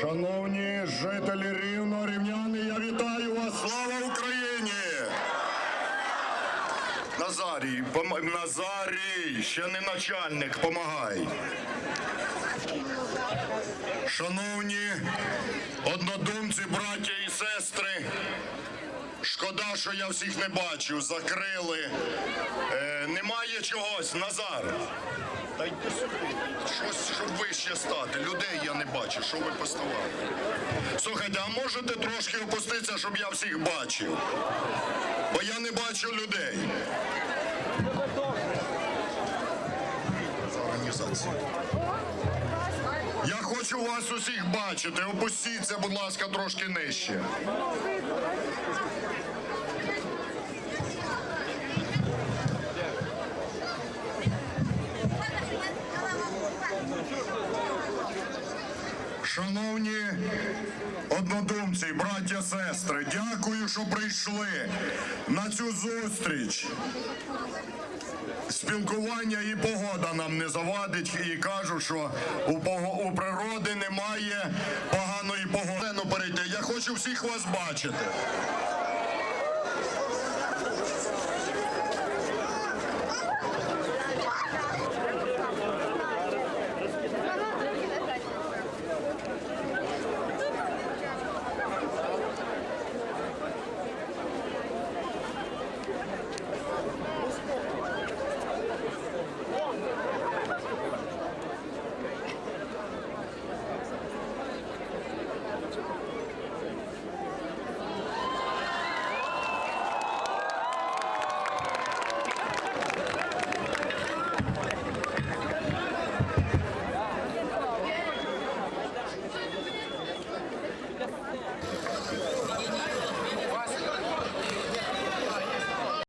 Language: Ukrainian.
Шановні жителі Рівного, рівняни, я вітаю вас! Слава Україні! Назарій, пом... Назарій, ще не начальник, помагай. Шановні однодумці, браття і сестри, шкода, що я всіх не бачу, закрили. Е, немає чогось, Назар. Та йди сюди. Щось, щоб вище стати. Людей я не бачу, що ви поставали. Слухайте, а можете трошки опуститися, щоб я всіх бачив? Бо я не бачу людей. Я хочу вас усіх бачити. Опустіться, будь ласка, трошки нижче. Шановні однодумці, браття, сестри, дякую, що прийшли на цю зустріч. Спілкування і погода нам не завадить, і кажу, що у, у природи немає поганої погоди. Перейти. Я хочу всіх вас бачити.